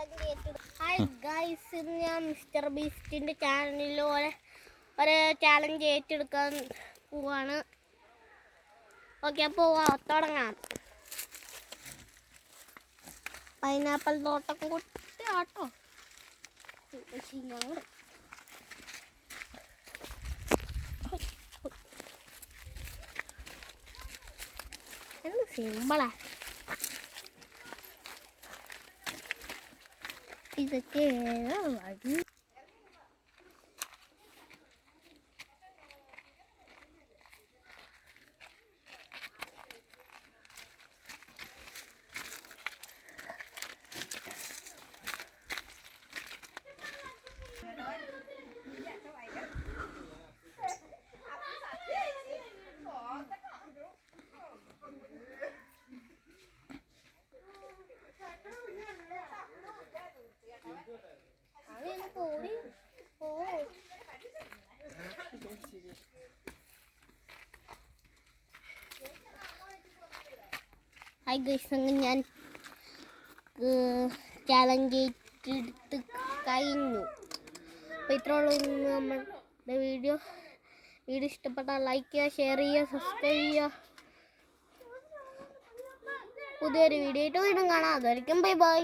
Hi guys ഇന്ന് ഞാൻ mister ബീസ്റ്റിന്റെ ചാനലിലൂടെ ഒരു ചാലഞ്ച് ഏറ്റെടുക്കാൻ പോവാണ്. ഓക്കെ അപ്പോൾ തുടങ്ങാം. പൈനാപ്പിൾ തോട്ടം കുട്ടി ആട്ടോ. ഞങ്ങൾ എന്ത് സിമ്പിളാ 이렇게 해서 와주 ഹായ് ഗൈസ് അങ്ങ് ഞാൻ ചാലഞ്ച് ഏറ്റെടുത്ത് കഴിഞ്ഞു. അപ്പോൾ ഇത്രയുള്ള നമ്മുടെ വീഡിയോ. വീഡിയോ ഇഷ്ടപ്പെട്ടാൽ ലൈക്ക് ചെയ്യുക ഷെയർ ചെയ്യുക സബ്സ്ക്രൈബ് ചെയ്യുക. പുതിയൊരു വീഡിയോ ആയിട്ട് വീണ്ടും കാണാം. അതായിരിക്കും ബൈ ബൈ